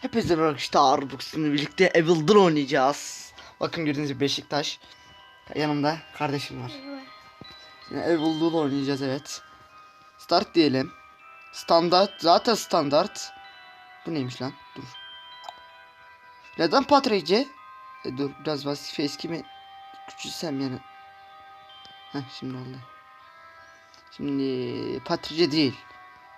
Hepinize merhaba. Bugün sizinle birlikte Evil'dan oynayacağız. Bakın gördüğünüz gibi Beşiktaş. Yanımda kardeşim var. Yine Evil'dan oynayacağız evet. Start diyelim. Standart. Zaten standart. Bu neymiş lan? Dur. Neden patrece? E, dur biraz vazife eski mi? Küçülsem yani. Heh şimdi oldu. Şimdi patrece değil.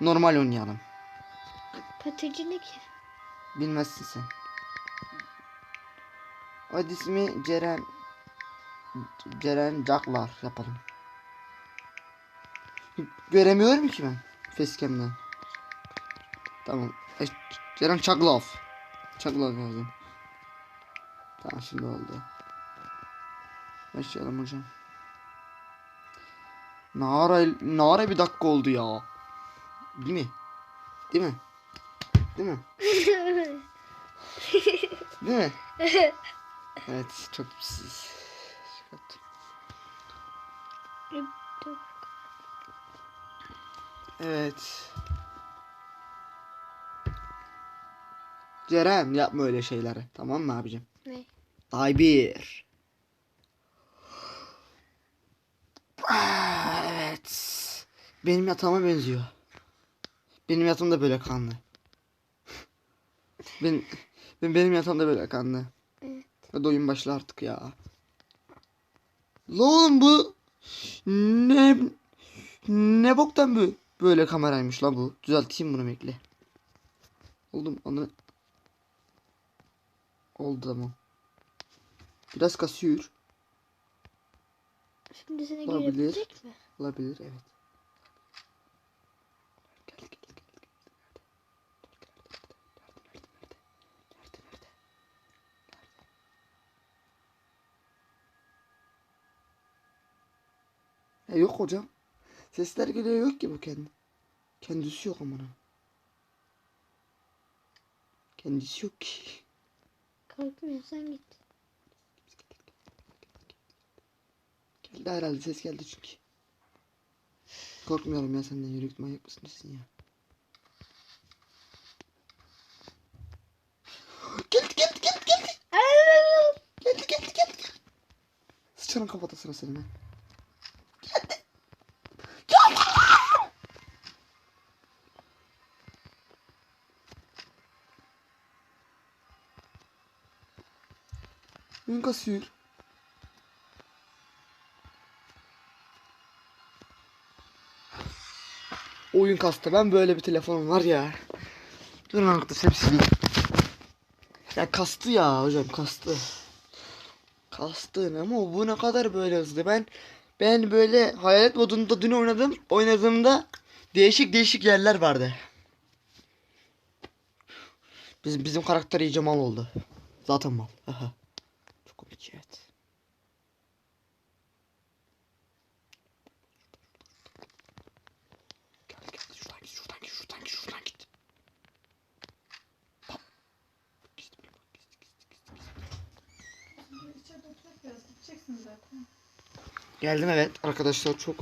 Normal oynayalım. Patıcı ne ki? Bilmezsin sen. Adı ismi Ceren Ceren Caklar yapalım. Göremiyorum ki ben facecam'den. Tamam. E, Ceren Çaglov. Çaglov yazdım. Tamam şimdi oldu. Başlayalım hocam. Ne ara, ne ara bir dakika oldu ya. Değil mi? Değil mi? Değil mi? Değil mi? evet çok pis. Çıkarttım. Evet. Ceren yapma öyle şeyleri. Tamam mı abicim? ne? Day bir. Ah, evet. Benim yatağıma benziyor. Benim yatağım da böyle kanlı. Ben, ben benim yatağım da böyle kanlı. Evet. Hadi oyun başla artık ya. La oğlum bu ne ne boktan bu böyle kameraymış la bu. Düzelteyim bunu bekle. Oldum onu oldu tamam. Biraz kasıyor. Şimdi seni görebilecek mi? Olabilir evet. Gel, gel, gel, gel, gel. Nerede? Nerede? Nerede? Nerede? Nerede? Nerede? E yok hocam. Sesler geliyor yok ki bu kendi. Kendisi yok amına. Kendisi yok ki. Korkmuyorsan git. Geldi herhalde ses geldi çünkü. Korkmuyorum ya senden yürü git manyak mısın nesin ya? Geldi geldi geldi geldi. Geldi geldi geldi. Sıçanın kafatasına senin ha. Geldi. Geldi. Oyun kasıyor. Oyun kastı. Ben böyle bir telefonum var ya. Durun arkadaşlar hepsi sileyim. Ya kastı ya hocam kastı. Kastı ama bu ne kadar böyle hızlı. Ben ben böyle hayalet modunda dün oynadım. Oynadığımda değişik değişik yerler vardı. Bizim bizim karakter iyice mal oldu. Zaten mal. Aha. Biraz gideceksin zaten. Geldim evet arkadaşlar çok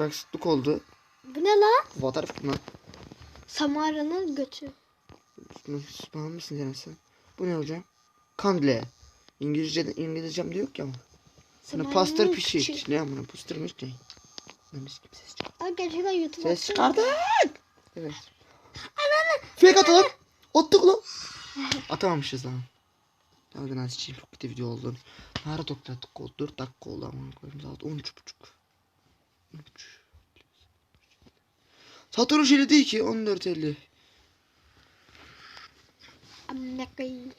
aksaklık oldu. Bu ne lan? Fotoğraf mı? Samara'nın götü. Spam mısın yani sen? Bu ne hocam? Kandle. İngilizce İngilizcem de yok ya ama. Sana pastır pişik. Ne amına pastırmış ne? Ne mis gibi ses çıkar. Aa, gerçekten YouTube Ses çıkardık. Evet. Fake atalım. Attık lan. Atamamışız lan. Hadi nasıl için çok kötü video oldu. Nerede 9 dakika oldu? 4 dakika oldu ama koyayım saat 13 buçuk. 13. Saat 13.50 değil ki 14.50. Amına koyayım.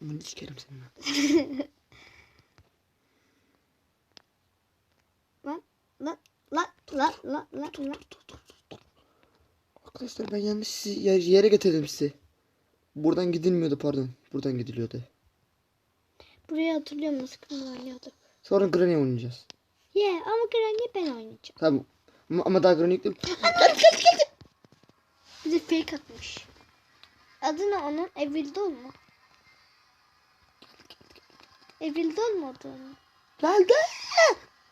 Bunu sikerim seninle. Lan lan lan lan lan lan lan. Arkadaşlar ben yanlış sizi yer- yere getirdim sizi. Buradan gidilmiyordu pardon. Buradan gidiliyordu. Burayı hatırlıyorum nasıl kımıl oynuyorduk. Sonra Granny oynayacağız. Ye ama Granny ben oynayacağım. Tamam. Ama, ama daha Granny yükledim. Bize fake atmış. Adı ne onun? Evildol mu? Evildol mu adı onun? Geldi.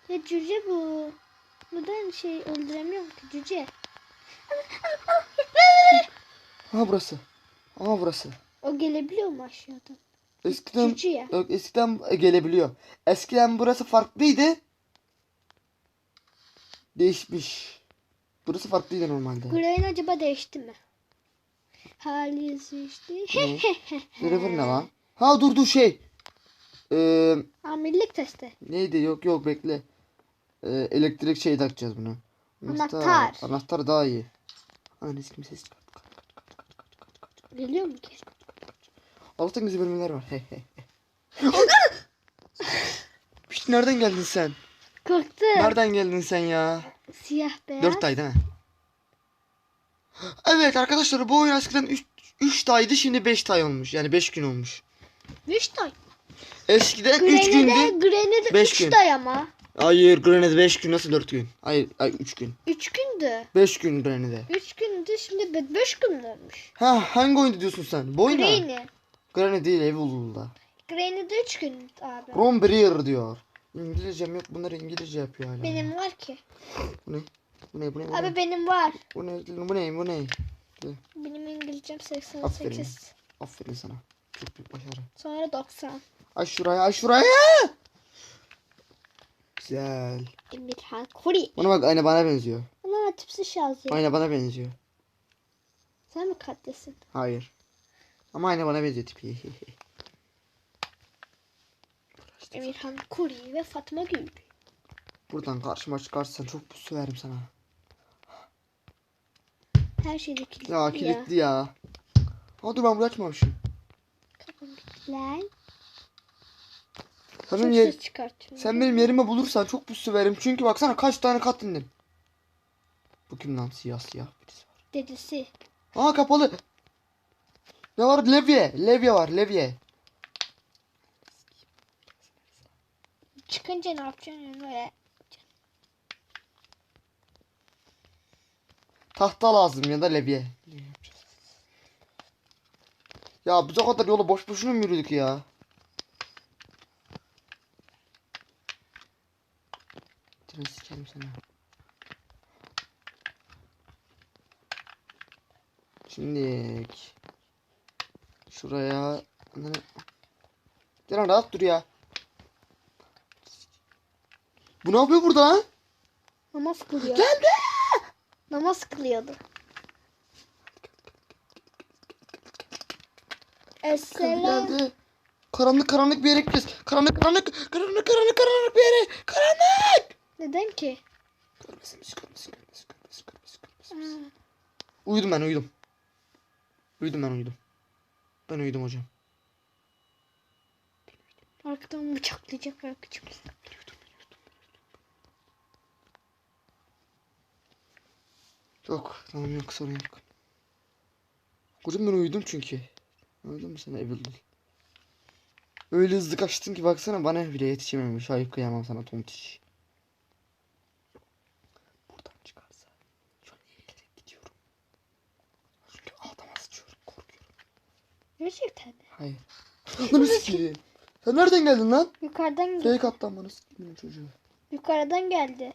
Ya cüce bu. Neden şey öldüremiyorum ki cüce? Ha burası. Aha burası. O gelebiliyor mu aşağıdan? Eskiden ya. yok eskiden gelebiliyor. Eskiden burası farklıydı. Değişmiş. Burası farklıydı normalde. Gray'in acaba değişti mi? Hali değişti. Ne? River ne lan? Ha dur dur şey. Ee, Amirlik testi. neydi? Yok yok bekle. Ee, elektrik şey takacağız bunu. Anahtar. Anahtar daha iyi. Kim ses. Geliyor mu ki? Allah'tan güzel bölümler var. Pişt, nereden geldin sen? Korktum. Nereden geldin sen ya? Siyah beyaz. 4 ay değil mi? Evet arkadaşlar bu oyun eskiden 3 3 taydı şimdi 5 tay olmuş. Yani 5 gün olmuş. Üç tay. Eskiden 3 Gray'ne de, gündü. Gray'ne de beş üç gün. tay ama. Hayır Granny'de 5 gün nasıl 4 gün? Hayır, hayır 3 gün. Üç gündü. 5 gün Granny'de. Üç gündü şimdi be- beş gün mü olmuş? Ha hangi oyunda diyorsun sen? Bu oyun mu? Granny değil Evil'da. Gray'ne de üç gün abi. Ron Breer diyor. İngilizcem yok bunlar İngilizce yapıyor hala. Benim var ki. Bu ne? Bu ne? Bu ne? Bu ne? Abi benim var. Bu ne? Bu ne? Bu ne? Benim İngilizcem Aferin. 88. Aferin sana. Çok büyük başarı. Sonra 90. Ay şuraya, ay şuraya. Güzel. Emirhan Kuri. Buna bak aynı bana benziyor. Ama tipsiz şahsi. Aynı bana benziyor. Sen mi katlesin? Hayır. Ama aynı bana benziyor tipi. Emirhan Kuri ve Fatma Gül. Buradan karşıma çıkarsan çok pus söverim sana. Her şeyde kilitli Ya kilitli ya. Ha dur ben burayı açmamışım. Kapım kilitler. Sen benim, yer, sen benim yerime bulursan çok pus söverim. Çünkü baksana kaç tane kat indim. Bu kim lan siyah siyah birisi var. Dedesi. Aa kapalı. Ne var? Levye. Levye var levye. Çıkınca ne yapacaksın öyle? Tahta lazım ya da levye. Ya biz o kadar yolu boş boşuna mı yürüdük ya? Tren sikerim sana. Şimdi şuraya Gel rahat dur ya. Bu ne yapıyor burada lan? Namaz kılıyor. Geldi. Namaz kılıyordu. Esselam. Geldi. Karanlık karanlık bir yere gideceğiz. Karanlık karanlık karanlık karanlık karanlık bir yere. Karanlık. Neden ki? Görmesin bizi görmesin görmesin görmesin görmesin. Uyudum ben uyudum. Uyudum ben uyudum. Ben uyudum hocam. Arkadan bıçaklayacak arkadaşım. Yok tamam yok sorun yok. Hocam ben uyudum çünkü. Uyudun mu sen evil değil. Öyle hızlı kaçtın ki baksana bana bile yetişememiş. Hayır kıyamam sana tontiş. Gerçekten mi? Hayır. Lan sikeyim. Sen nereden geldin lan? Yukarıdan geldi. Fake attan bana sikeyim çocuğu. Yukarıdan geldi.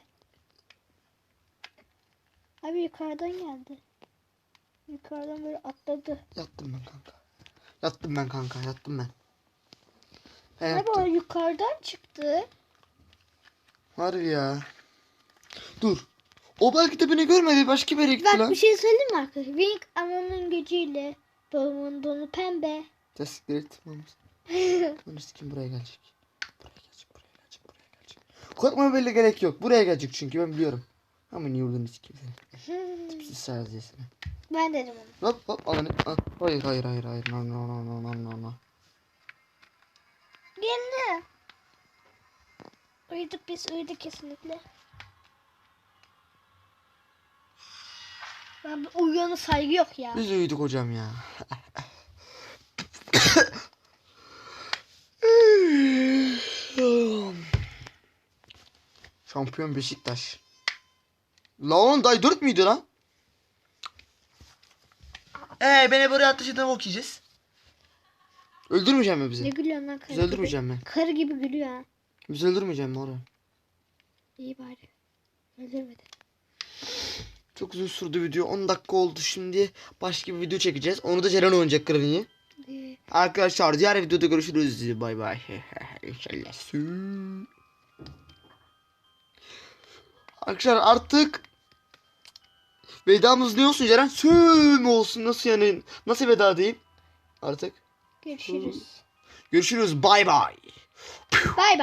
Abi yukarıdan geldi. Yukarıdan böyle atladı. Yattım ben kanka. Yattım ben kanka yattım ben. Ben Abi yattım. yukarıdan çıktı. Harbi ya. Dur. O belki de beni görmedi başka bir yere gitti Bak lan. bir şey söyleyeyim mi arkadaşlar? Wink ananın gücüyle babamın donu pembe. Testikleri etmemiz. Bunu sikim buraya gelecek. Buraya gelecek buraya gelecek buraya gelecek. Korkma böyle gerek yok. Buraya gelecek çünkü ben biliyorum. Ama niye olduğunu sikim seni. Tipsiz sadece ben dedim onu. Hop hop alın. Al. Hayır hayır hayır hayır. No no no no no no no. Geldi. Uyuduk biz uyuduk kesinlikle. Ben uyuyana saygı yok ya. Biz uyuduk hocam ya. Şampiyon Beşiktaş. La oğlum day 4 müydü lan? Ee beni buraya taşıdığını okuyacağız. Öldürmeyeceğim mi Ne bizi? gülüyorsun lan karı Bizi gibi? öldürmeyeceğim mi? Karı gibi gülüyor ha. Bizi öldürmeyeceğim mi oraya? İyi bari. Öldürmedi. Çok uzun sürdü video. 10 dakika oldu şimdi. Başka bir video çekeceğiz. Onu da Ceren oynayacak Granny'i. Arkadaşlar diğer videoda görüşürüz. Bay bay. İnşallah. Arkadaşlar artık vedamız ne olsun Ceren? Sü mü olsun? Nasıl yani? Nasıl veda diyeyim? Artık. Görüşürüz. Görüşürüz. Bay bay. Bay bay.